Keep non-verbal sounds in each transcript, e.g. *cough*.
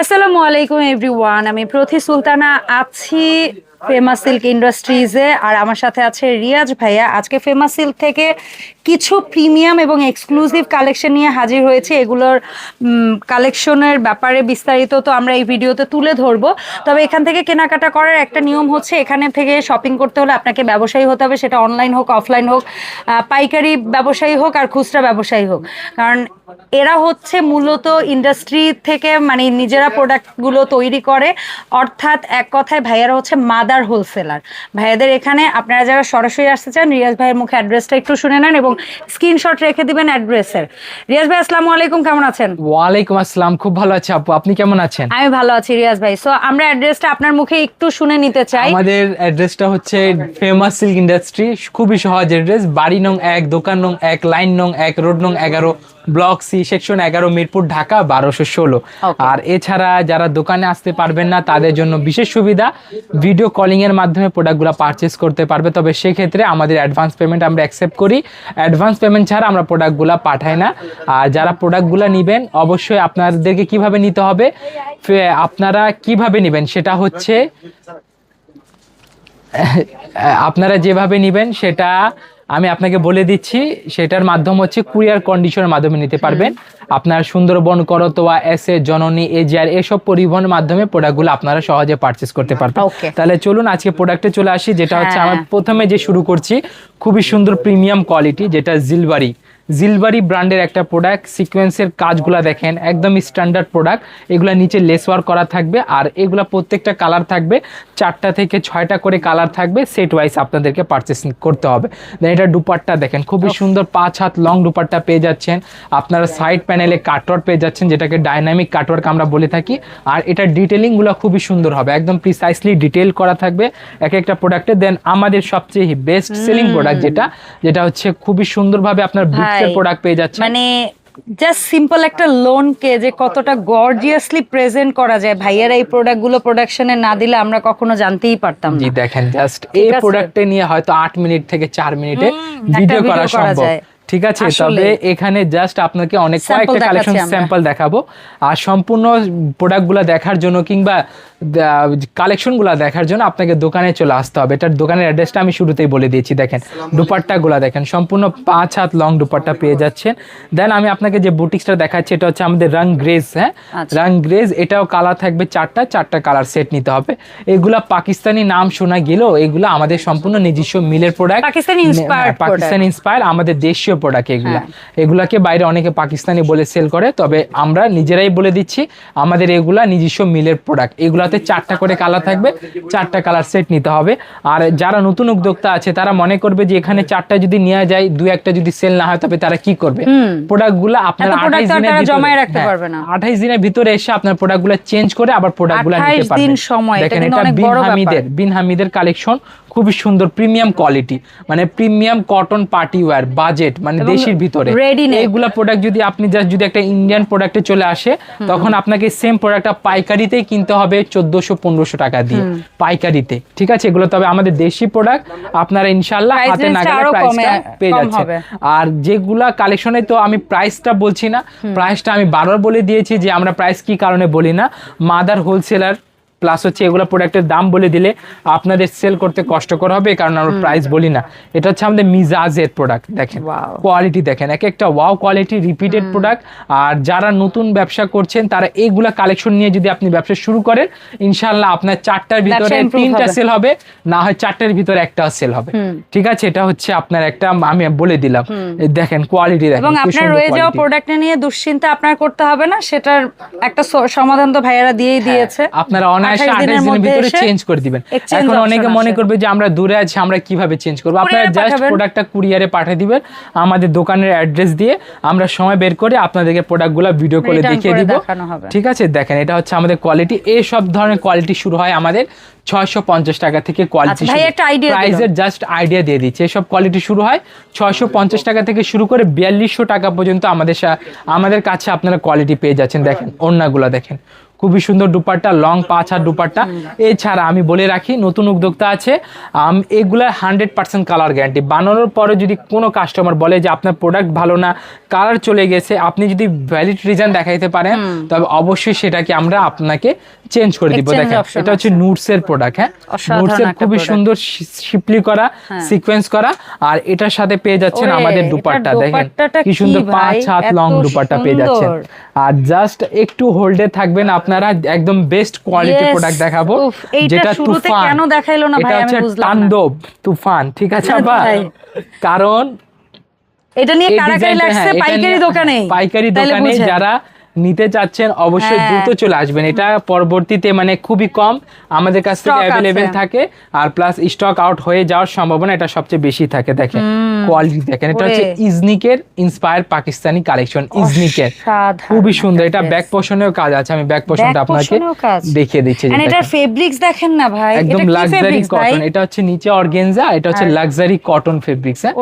আসসালামু আলাইকুম এভরিওয়ান আমি প্রথি সুলতানা আছি। ফেমাস সিল্ক ইন্ডাস্ট্রিজে আর আমার সাথে আছে রিয়াজ ভাইয়া। আজকে ফেমাস সিল্ক থেকে কিছু প্রিমিয়াম এবং এক্সক্লুসিভ কালেকশন নিয়ে হাজির হয়েছে। এগুলোর কালেকশনের ব্যাপারে বিস্তারিত তো আমরা এই ভিডিওতে তুলে ধরবো। তবে এখান থেকে কেনাকাটা করার একটা নিয়ম হচ্ছে এখানে থেকে শপিং করতে হলে আপনাকে ব্যবসায়ী হতে হবে। সেটা অনলাইন হোক অফলাইন হোক পাইকারি ব্যবসায়ী হোক আর খুচরা ব্যবসায়ী হোক। কারণ এরা হচ্ছে মূলত ইন্ডাস্ট্রি থেকে মানে নিজেরা প্রোডাক্টগুলো তৈরি করে। অর্থাৎ এক কথায় ভাইয়ারা হচ্ছে মাদার হোলসেলার ভাইয়াদের এখানে আপনারা যারা সরাসরি আসতে চান রিয়াজ ভাইয়ের মুখে অ্যাড্রেসটা একটু শুনে নেন এবং স্ক্রিনশট রেখে দিবেন অ্যাড্রেসের রিয়াজ ভাই আসসালামু আলাইকুম কেমন আছেন? ওয়ালাইকুম আসসালাম খুব ভালো আছি আপু। আপনি কেমন আছেন? আমি ভালো আছি রিয়াজ ভাই। সো আমরা অ্যাড্রেসটা আপনার মুখে একটু শুনে নিতে চাই। আমাদের অ্যাড্রেসটা হচ্ছে ফেমাস সিল্ক ইন্ডাস্ট্রি খুবই সহজ অ্যাড্রেস বাড়ি নং এক দোকান নং এক লাইন নং এক রোড নং এগারো ব্লক সি সেকশন এগারো মিরপুর ঢাকা বারোশো ষোলো। আর এছাড়া যারা দোকানে আসতে পারবেন না তাদের জন্য বিশেষ সুবিধা ভিডিও কলিং এর মাধ্যমে প্রোডাক্টগুলো পারচেস করতে পারবে। তবে সেক্ষেত্রে আমাদের অ্যাডভান্স পেমেন্ট আমরা অ্যাকসেপ্ট করি। অ্যাডভান্স পেমেন্ট ছাড়া আমরা প্রোডাক্টগুলো পাঠাই না। আর যারা প্রোডাক্টগুলো নেবেন অবশ্যই আপনাদেরকে কীভাবে নিতে হবে আপনারা কীভাবে নেবেন সেটা হচ্ছে *laughs* আপনারা যেভাবে নেবেন সেটা আমি আপনাকে বলে দিচ্ছি সেটার মাধ্যম হচ্ছে কুরিয়ার কন্ডিশনের মাধ্যমে নিতে পারবেন। আপনার সুন্দরবন করতোয়া এস এ জননী এজিআর এসব পরিবহনের মাধ্যমে প্রোডাক্টগুলো আপনারা সহজে পারচেস করতে পারবেন। তাহলে চলুন আজকে প্রোডাক্টে চলে আসি যেটা হচ্ছে হ্যাঁ। আমার প্রথমে যে শুরু করছি খুবই সুন্দর প্রিমিয়াম কোয়ালিটি যেটা জিলবারি জিলবারি ব্র্যান্ডের একটা প্রোডাক্ট সিকোয়েন্সের কাজগুলো দেখেন একদম স্ট্যান্ডার্ড প্রোডাক্ট এগুলা নিচে লেস ওয়ার্ক করা থাকবে আর এগুলা প্রত্যেকটা কালার থাকবে চারটা থেকে ছয়টা করে কালার থাকবে সেট ওয়াইজ আপনাদেরকে পারচেস করতে হবে। দেন এটা দুপাট্টা দেখেন খুবই সুন্দর পাঁচ হাত লং দুপাট্টা পেয়ে যাচ্ছেন। আপনারা সাইড প্যানেলে কাটওয়ার্ক পেয়ে যাচ্ছেন যেটাকে ডাইনামিক কাটওয়ার্ক আমরা বলে থাকি। আর এটা ডিটেলিংগুলো খুবই সুন্দর হবে একদম প্রিসাইসলি ডিটেল করা থাকবে এক একটা প্রোডাক্টে দেন আমাদের সবচেয়ে বেস্ট সেলিং প্রোডাক্ট যেটা যেটা হচ্ছে খুবই সুন্দরভাবে আপনার প্রোডাক্ট পেয়ে যাচ্ছে মানে জাস্ট সিম্পল একটা লোনকে যে কতটা গর্জিয়াসলি প্রেজেন্ট করা যায় ভাইয়ারা এই প্রোডাক্টগুলো প্রোডাকশনে না দিলে আমরা কখনো জানতেই পারতাম জি দেখেন জাস্ট এই। প্রোডাক্টে নিয়ে হয়তো আট মিনিট থেকে চার মিনিটে ভিডিও করা সম্ভব যায়। ঠিক আছে? তবে এখানে জাস্ট আপনাকে অনেক কয়েকটা দেখাচ্ছি কালেকশন স্যাম্পল দেখাবো। আর সম্পূর্ণ প্রোডাক্টগুলো দেখার জন্য কিংবা কালেকশনগুলো দেখার জন্য আপনাকে দোকানে চলে আসতে হবে। এটার দোকানের অ্যাড্রেসটা আমি শুরুতেই বলে দিয়েছি দেখেন। দুপাট্টাগুলো দেখেন সম্পূর্ণ পাঁচ হাত লং দুপাট্টা পেয়ে যাচ্ছেন। দেন আমি আপনাকে যে বুটিক্সটা দেখাচ্ছি এটা হচ্ছে আমাদের রং গ্রেজ হ্যাঁ? আচ্ছা। রং গ্রেজ এটাও কালার থাকবে চারটা চারটা কালার সেট নিতে হবে। এগুলা পাকিস্তানি নাম শোনা গেলেও এগুলা আমাদের সম্পূর্ণ নিজস্ব মিলের প্রোডাক্ট পাকিস্তানি ইন্সপায়ার আমাদের দেশীয় প্রোডাক্ট এগুলা। হ্যাঁ। এগুলাকে বাইরে অনেকে পাকিস্তানি বলে সেল করে তবে আমরা নিজেরাই বলে দিচ্ছি আমাদের এগুলা নিজস্ব মিলের প্রোডাক্ট এগুলাতে চারটা করে কালার থাকবে চারটা কালার সেট নিতে হবে। আর যারা নতুন উদ্যোক্তা আছে তারা মনে করবে যে এখানে চারটা যদি নেওয়া যায় দু একটা যদি সেল না হয় তবে তারা কি করবে? প্রোডাক্টগুলো আপনারা এত product আঠাইশ তো আর দিনের রাখতে হ্যাঁ, পারবে না। আঠাইশ দিনের ভিতরে এসে আপনার প্রোডাক্টগুলো চেঞ্জ করে আবার প্রোডাক্টগুলো নিতে 28 পারবেন দিন সময়, এটা দেখেন কিন্তু অনেক বড় ব্যাপার। হামিদের বিন হামিদের কালেকশন খুবই সুন্দর প্রিমিয়াম কোয়ালিটি মানে premium cotton party wear budget মানে দেশের ভিতরে। এইগুলা প্রোডাক্ট যদি আপনি জাস্ট যদি একটা ইন্ডিয়ান প্রোডাক্টে চলে আসে তখন আপনাকে সেম প্রোডাক্টটা পাইকারিতেই কিনতে হবে চোদ্দশো পনেরোশো টাকা দিয়ে পাইকারিতে। ঠিক আছে? এগুলো তবে আমাদের দেশি প্রোডাক্ট আপনারা ইনশাল্লাহ হাতে নাগালে প্রাইসটা পেয়ে যাচ্ছে আর যেগুলা কালেকশনে তো আমি প্রাইসটা বলছি না প্রাইসটা আমি বারবার বলে দিয়েছি যে আমরা প্রাইস কি কারণে বলি না। মাদার হোলসেলার প্লাস হচ্ছে এগুলো প্রোডাক্টের দাম বলে দিলে আপনাদের সেল করতে কষ্টকর হবে কারণ আমরা প্রাইস বলি না। এটা হচ্ছে আমাদের মিজাজের প্রোডাক্ট দেখেন। কোয়ালিটি দেখেন এক একটা ওয়াও কোয়ালিটি রিপিটেড প্রোডাক্ট আর যারা নতুন ব্যবসা করছেন তারা এইগুলা কালেকশন নিয়ে যদি আপনি ব্যবসা শুরু করেন ইনশাল্লাহ আপনার চারটার ভিতরে তিনটা সেল হবে না হয় চারটার ভিতরে একটা সেল হবে। ঠিক আছে? এটা হচ্ছে আপনার একটা আমি বলে দিলাম। দেখেন কোয়ালিটি দেখেন এবং আপনার রয়ে যাওয়া প্রোডাক্ট নিয়ে দুশ্চিন্তা আপনার করতে হবে না সেটার একটা সমাধান তো ভাইয়ারা দিয়েই দিয়েছে। আপনারা অনায়াসে 28 আঠাশ দিনের দিনের ভিতরে চেঞ্জ করে দিবেন। এখন অনেকে মনে করবে যে আমরা দূরে আছি আমরা কীভাবে চেঞ্জ করব? আপনারা জাস্ট প্রোডাক্টটা কুরিয়ারে পাঠিয়ে দিবেন। আমাদের দোকানের অ্যাড্রেস দিয়ে আমরা সময় বের করে আপনাদেরকে প্রোডাক্টগুলো ভিডিও করে দেখিয়ে দিব। ঠিক আছে? দেখেন এটা হচ্ছে আমাদের কোয়ালিটি এই সব ধরনের কোয়ালিটি শুরু হয় আমাদের ছয়শো পঞ্চাশ টাকা থেকে কোয়ালিটি। প্রাইসের জাস্ট আইডিয়া দিয়ে দিচ্ছে। এসব কোয়ালিটি শুরু হয় ছয়শো পঞ্চাশ টাকা থেকে শুরু করে বিয়াল্লিশশো টাকা পর্যন্ত আমাদের আমাদের কাছে আপনারা কোয়ালিটি পেয়ে যাচ্ছেন। দেখেন ওড়নাগুলো দেখেন। খুবই সুন্দর দুপাট্টা লং পাঁচ হাত দুপাট্টা। এছাড়া আমি বলে রাখি নতুন উদ্যোক্তা আছে। এগুলার হান্ড্রেড পার্সেন্ট কালার গ্যারান্টি বানানোর পরে যদি কোনো কাস্টমার বলে যে আপনার প্রোডাক্ট ভালো না কালার চলে গেছে আপনি যদি ভ্যালিড রিজন দেখাইতে পারেন তবে অবশ্যই সেটাকে আমরা আপনাকে চেঞ্জ করে দিব দেখেন এটা হচ্ছে নুটস এর প্রোডাক্ট হ্যাঁ? নুটস এর খুবই সুন্দর শিপলি করা সিকোয়েন্স করা আর এটার সাথে পেয়ে যাচ্ছেন আমাদের দুপাট্টা দেখেন। কি সুন্দর পাঁচ হাত লং দুপাট্টা পেয়ে যাচ্ছেন। আর জাস্ট একটু হোল্ডে থাকবেন আপনারা একদম বেস্ট কোয়ালিটি প্রোডাক্ট দেখাবো যেটা শুরুতে তুফান। কেন দেখাইলো না ভাই, আমি বুঝলাম না। তাণ্ডব তুফান ঠিক আছে হ্যাঁ, আপা ভাই। কারণ এটা নিয়ে কারাকারি লাগছে হ্যাঁ, পাইকারি দোকানে পাইকারি দোকানে যারা নিতে চাচ্ছেন অবশ্যই হ্যাঁ। দ্রুত চলে আসবেন। এটা পরবর্তীতে মানে খুবই কম আমাদের কাছ থেকে অ্যাভেলেবেল থাকে আর প্লাস স্টক আউট হয়ে যাওয়ার সম্ভাবনা এটা সবচেয়ে বেশি থাকে দেখেন। কোয়ালিটি দেখেন। এটা হচ্ছে ইজনিকের ইন্সপায়ার পাকিস্তানি কালেকশন ইজনিকের খুবই সুন্দর। এটা ব্যাক। পোর্শনেও কাজ আছে। আমি ব্যাক Back আপনাকে দেখিয়ে দিচ্ছি And ফেব্রিক্স দেখেন। না ভাই? একদম লাক্সারি কটন এটা হচ্ছে নিচে অর্গেনজা এটা হচ্ছে লাক্সারি কটন ফেব্রিক্স হ্যাঁ?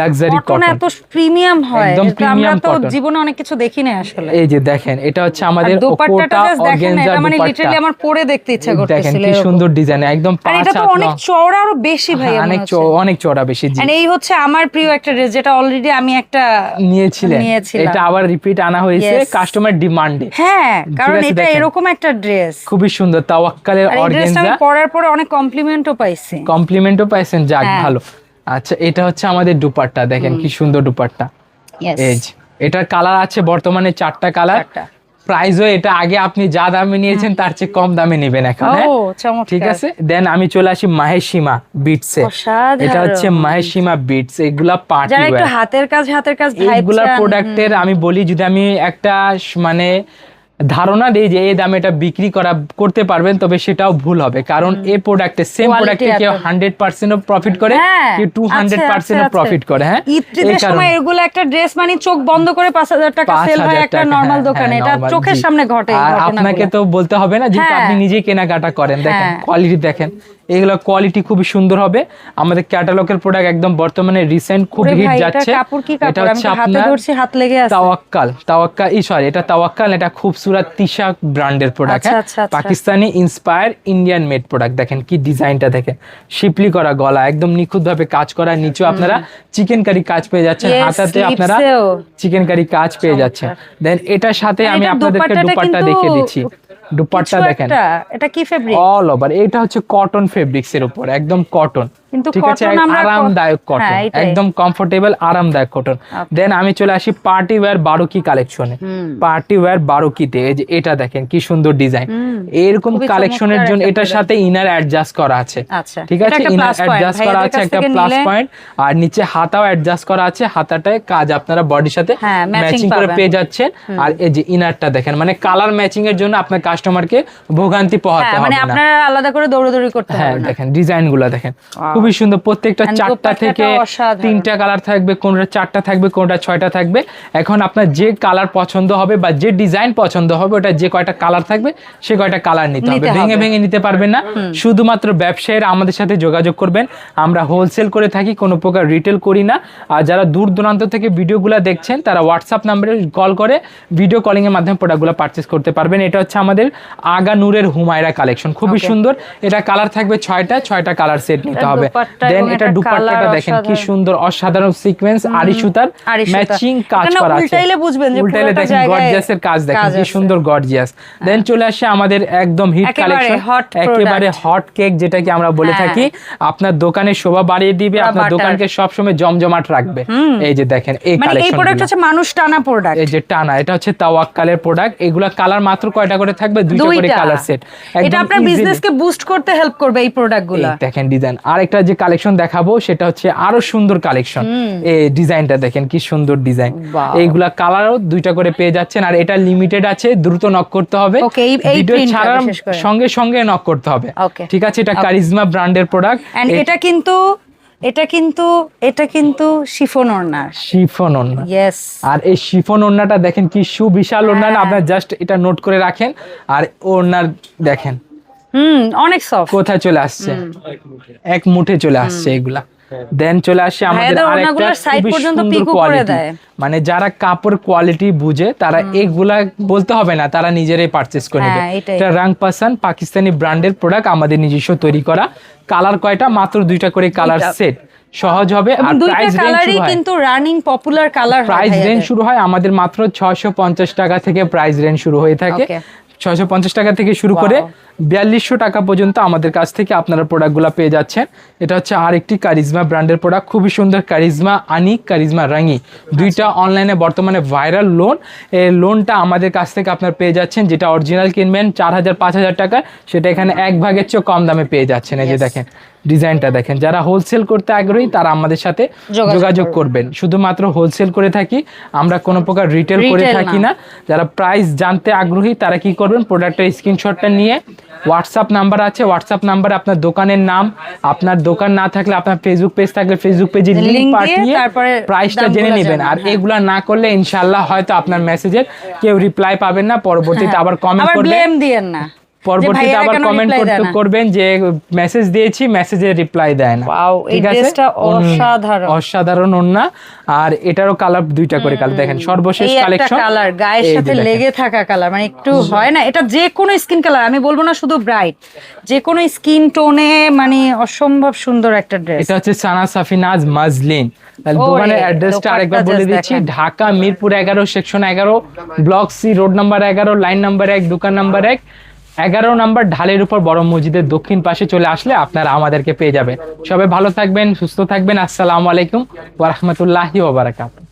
লাক্সারি কটন কটন এত প্রিমিয়াম হয়। একদম এটা আমরা তো জীবনে অনেক কিছু দেখি না আসলে। এই যে দেখেন এটা হচ্ছে আমাদের দোপাট্টাটা জাস্ট দেখেন এটা মানে লিটারালি আমার পরে দেখতে ইচ্ছা দেখেন কি সুন্দর ডিজাইন একদম পাঁচ এটা তো অনেক চওড়া আরও বেশি ভাই হ্যাঁ, অনেক অনেক চওড়া বেশি জি এই হচ্ছে আমার প্রিয় একটা ড্রেস যেটা অলরেডি আমি একটা নিয়েছিলেন। এটা আবার রিপিট আনা হয়েছে কাস্টমার ডিমান্ডে হ্যাঁ কারণ এটা এরকম একটা ড্রেস খুবই সুন্দর তাওয়াক্কালের ড্রেসটা আমি অর্গেনজা। পরার পরে অনেক কমপ্লিমেন্টও পাইছি। কমপ্লিমেন্টও পাইছেন যাক হ্যাঁ। ভালো। আচ্ছা এটা হচ্ছে আমাদের দুপাট্টা দেখেন কি সুন্দর দুপাট্টা। যে। এটার কালার আছে বর্তমানে চারটা কালার। প্রাইসও এটা আগে আপনি যা দামে নিয়েছেন তার চেয়ে কম দামে নেবেন এখন হ্যাঁ? ঠিক আছে দেন আমি চলে আসি মাহেশিমা বিটস। এটা হচ্ছে মাহেশিমা বিটস এগুলা পার্টি একটু হাতের কাজ হাতের কাজ ভাইবছেন, প্রোডাক্টের আমি বলি যদি আমি একটা মানে ধারণা দেয় যে এই দামে এটা বিক্রি করা করতে পারবেন তবে সেটাও ভুল হবে কারণ এই প্রোডাক্টে সেম প্রোডাক্টে কেউ হান্ড্রেড পার্সেন্ট প্রফিট করে হ্যাঁ, কেউ টু হান্ড্রেড পার্সেন্ট। প্রফিট করে হ্যাঁ এই ঈদের সময় এগুলো একটা ড্রেস মানে চোখ বন্ধ করে পাঁচ হাজার টাকা সেল হয় একটা নর্মাল হ্যাঁ, দোকানে হ্যাঁ, এটা চোখের সামনে ঘটে। আপনাকে তো বলতে হবে না যেহেতু হ্যাঁ। আপনি নিজে কেনাকাটা করেন দেখেন হ্যাঁ। কোয়ালিটি দেখেন এগুলো কোয়ালিটি খুবই সুন্দর হবে। আমাদের ক্যাটালগের প্রোডাক্ট একদম বর্তমানে রিসেন্ট খুব হিট যাচ্ছে। এটা হচ্ছে আপনার ধরছি হাত লেগে আছে। তাওয়াক্কাল। তাওয়াক্কাল ই সরি এটা তাওয়াক্কাল এটা খুবসুরত তিশা ব্র্যান্ডের প্রোডাক্ট আচ্ছা, আচ্ছা, আচ্ছা। Pakistani inspire Indian made product দেখেন কি ডিজাইনটা দেখেন। শিপলি করা গলা একদম নিখুঁত ভাবে কাজ করা নিচে আপনারা চিকেন কারি কাজ পেয়ে যাচ্ছেন হাতাতে আপনারা চিকেন কারি কাজ পেয়ে যাচ্ছেন। দেন এটার সাথে আমি আপনাদেরকে দুপাট্টা দেখিয়ে দিচ্ছি। দুপাট্টা দেখেন। এটা কি ফেব্রিক অল ওভার এটা হচ্ছে কটন ফেব্রিক্স এর উপর একদম কটন কিন্তু cotton আমরা আরামদায়ক কটন হ্যাঁ, একদম কমফোর্টেবল আরামদায়ক কটন দেন আমি চলে আসি পার্টি ওয়্যার বারোকি কালেকশনে পার্টি ওয়্যার বারোকিতে এই যে এটা দেখেন কি সুন্দর ডিজাইন এরকম কালেকশনের জন্য এটার সাথে ইনার অ্যাডজাস্ট করা আছে। আচ্ছা, ঠিক আছে? ইনার অ্যাডজাস্ট করা আছে একটা প্লাস পয়েন্ট আর নিচে হাতাও অ্যাডজাস্ট করা আছে। হাতাটায় কাজ আপনারা বডির সাথে হ্যাঁ, ম্যাচিং করে পেয়ে যাচ্ছেন। আর এই যে ইনারটা দেখেন মানে কালার ম্যাচিং এর জন্য আপনার কাস্টমারকে ভোগান্তি পোহাতে হ্যাঁ হবে মানে আপনারা আলাদা করে দৌড়াদৌড়ি করতে হ্যাঁ হবে না। দেখেন ডিজাইনগুলো দেখেন। খুবই সুন্দর। প্রত্যেকটা চারটা থেকে তিনটা কালার থাকবে কোনটা চারটা থাকবে কোনটা ছয়টা থাকবে। এখন আপনার যে কালার পছন্দ হবে বা যে ডিজাইন পছন্দ হবে ওটা যে কয়টা কালার থাকবে সে কয়টা কালার নিতে হবে। ভেঙে ভেঙে নিতে পারবেন না। শুধুমাত্র ব্যবসায়ীরা আমাদের সাথে যোগাযোগ করবেন। আমরা হোলসেল করে থাকি কোনো প্রকার রিটেল করি না। আর যারা দূর দূরান্ত থেকে ভিডিওগুলো দেখছেন তারা হোয়াটসঅ্যাপ নাম্বারে কল করে ভিডিও কলিং এর মাধ্যমে প্রোডাক্টগুলো পারচেস করতে পারবেন। এটা হচ্ছে আমাদের আগা নূরের হুমায়রা কালেকশন খুবই সুন্দর। এটা কালার থাকবে ছয়টা ছয়টা কালার সেট নিতে হবে। দেন এটা দুপাট্টাটা দেখেন কি সুন্দর অসাধারণ সিকোয়েন্স আড়ি সুতার ম্যাচিং কাজ করা আছে। উল্টাইলে বুঝবেন যে উল্টাইলে দেখেন গর্জিয়াসের কাজ দেখেন কি সুন্দর গর্জিয়াস দেন চলে আসে আমাদের একদম হিট কালেকশন একেবারে হট কেক আমরা বলে হ্যাঁ। থাকি। আপনার দোকানের শোভা বাড়িয়ে দিবে আপনার। দোকানকে সবসময় জমজমাট রাখবে। এই যে দেখেন এই মানে এই প্রোডাক্ট হচ্ছে মানুষ টানা প্রোডাক্ট এই যে টানা এটা হচ্ছে তাওয়াক্কালের প্রোডাক্ট এগুলা কালার মাত্র কয়টা করে থাকবে? দুইটা করে কালার সেট এটা আপনার বিজনেসকে বুস্ট করতে হেল্প করবে এই প্রোডাক্টগুলো দেখেন ডিজাইন আরেকটা যে কালেকশন দেখাবো সেটা হচ্ছে আরও সুন্দর কালেকশন এই ডিজাইনটা দেখেন কি সুন্দর ডিজাইন. এইগুলা কালারও দুইটা করে পেয়ে যাচ্ছেন আর এটা লিমিটেড আছে দ্রুত নক করতে হবে। ভিডিও ছাড়ার সঙ্গে সঙ্গে নক করতে হবে। ঠিক আছে এটা কারিজমা ব্র্যান্ডের প্রোডাক্ট এটা কিন্তু এটা কিন্তু এটা কিন্তু শিফন ওড়নার। শিফন ওন্না ইয়েস আর এই শিফন ওড়নাটা দেখেন কি সুবিশাল ওড়না। হ্যাঁ। আপনার জাস্ট এটা নোট করে রাখেন। আর ওড়নার দেখেন। হুম অনেক সফট কোথায় চলে আসছে? এক মুঠে চলে আসছে এগুলা। দেন চলে আসে আমাদের আরেকটা খুবই কোয়ালিটি মানে যারা কাপড় কোয়ালিটি বুঝে তারা এগুলা বলতে হবে না তারা নিজেরাই পারচেস করে নেবে। হ্যাঁ, এটা রাং পাসান পাকিস্তানি ব্র্যান্ডের প্রোডাক্ট আমাদের নিজস্ব তৈরি করা। কালার কয়টা? মাত্র দুইটা করে কালার সেট সহজ হবে আর প্রাইস রেঞ্জ কিন্তু running popular colour price range শুরু হয় আমাদের মাত্র ছশো পঞ্চাশ টাকা থেকে প্রাইস রেঞ্জ শুরু হয়ে থাকে। পঞ্চাশ টাকা থেকে শুরু করে বিয়াল্লিশশো টাকা পর্যন্ত আমাদের কাছ থেকে আপনারা প্রোডাক্টগুলো পেয়ে যাচ্ছেন। এটা হচ্ছে আর একটি কারিজমা ব্র্যান্ডের প্রোডাক্ট খুবই সুন্দর কারিজমা আনি কারিজমা রাঙি দুইটা অনলাইনে বর্তমানে ভাইরাল লোন এই লোনটা আমাদের কাছ থেকে আপনারা পেয়ে যাচ্ছেন যেটা অরিজিনাল কিনবেন চার হাজার পাঁচ হাজার টাকা সেটা এখানে এক ভাগের চেয়েও কম দামে পেয়ে যাচ্ছেন এই যে দেখেন। ডিজাইনটা দেখেন। যারা হোলসেল করতে আগ্রহী তারা আমাদের সাথে যোগাযোগ করবেন। শুধুমাত্র হোলসেল করে থাকি আমরা কোনো প্রকার রিটেল করে থাকি না। যারা প্রাইস জানতে আগ্রহী তারা কি করবেন? প্রোডাক্টের স্ক্রিনশটটা নিয়ে হোয়াটসঅ্যাপ নাম্বার আছে। হোয়াটসঅ্যাপ নাম্বারে আপনার দোকানের নাম আপনার দোকান না থাকলে আপনার ফেসবুক পেজ থাকলে ফেসবুক পেজে লিংক দিয়ে পাঠিয়ে তারপরে প্রাইসটা জেনে নেবেন। আর হ্যাঁ। এগুলা না করলে ইনশাআল্লাহ হয়তো আপনার মেসেজের কেউ রিপ্লাই পাবেন না। পরবর্তীতে আবার কমেন্ট হ্যাঁ। আবার করবেন ব্লেম দিয়েন না। পরবর্তীতে আবার কমেন্ট করতে করবেন যে মেসেজ দিয়েছি মেসেজে রিপ্লাই দেয় না। Wow, এই ড্রেসটা অসাধারণ। অসাধারণ ওন্না আর এটারও কালার দুইটা করে কালার দেখেন সর্বশেষ কালেকশন কালার গায়ের সাথে লেগে থাকা কালার মানে একটু হয় না? এটা যে কোনো স্কিন কালার আমি বলব না শুধু ব্রাইট যে কোনো স্কিন টোনে মানে অসম্ভব সুন্দর একটা ড্রেস এটা হচ্ছে সানা সাফিনাজ মাজলিন। তাহলে দোকানের অ্যাড্রেসটা আরেকবার বলে দিচ্ছি। ঢাকা মিরপুর এগারো সেকশন এগারো ব্লক সি রোড নাম্বার এগারো লাইন নাম্বার এক দোকান নাম্বার এক। এগারো নম্বর ঢালের উপর বড় মসজিদের দক্ষিণ পাশে চলে আসলে আপনারা আমাদেরকে পেয়ে যাবেন। সবাই ভালো থাকবেন, সুস্থ থাকবেন। আসসালামু আলাইকুম ওরহমতুল্লাহি ওবরাকাতু